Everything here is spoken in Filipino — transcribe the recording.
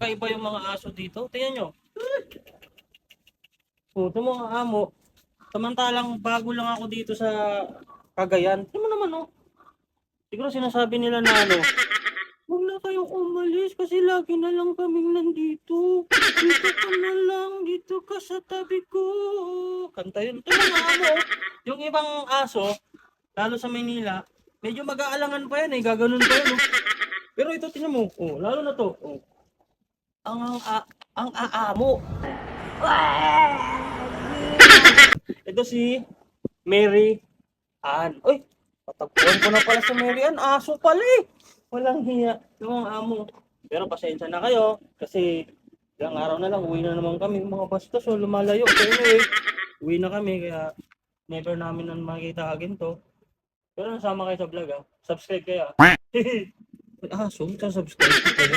Kakaiba yung mga aso dito. Tingnan nyo. O, ito mga amo. Samantalang bago lang ako dito sa Cagayan. Tingnan mo naman, oh. Siguro sinasabi nila na ano, Huwag na kayong umalis kasi lagi na lang kaming nandito. Dito ka na lang, dito ka sa tabi ko. Kanta yun. Ito amo. oh. Yung ibang aso, lalo sa Maynila, medyo mag-aalangan pa yan eh. Gaganon pa yan. Oh. Pero ito, tingnan mo. Oh, lalo na to. Oh. Ang ang a, ang aamo. Ito si Mary Ann. Uy, patagpuan ko na pala si Mary Ann. Aso pala eh. Walang hiya. Yung amo. Pero pasensya na kayo. Kasi ilang araw na lang, uwi na naman kami. Mga bastos, so lumalayo. So anyway, uwi na kami. Kaya never namin na makita agin to. Pero nasama kayo sa vlog ah. Subscribe kayo ah. Aso, sa subscribe ko kayo.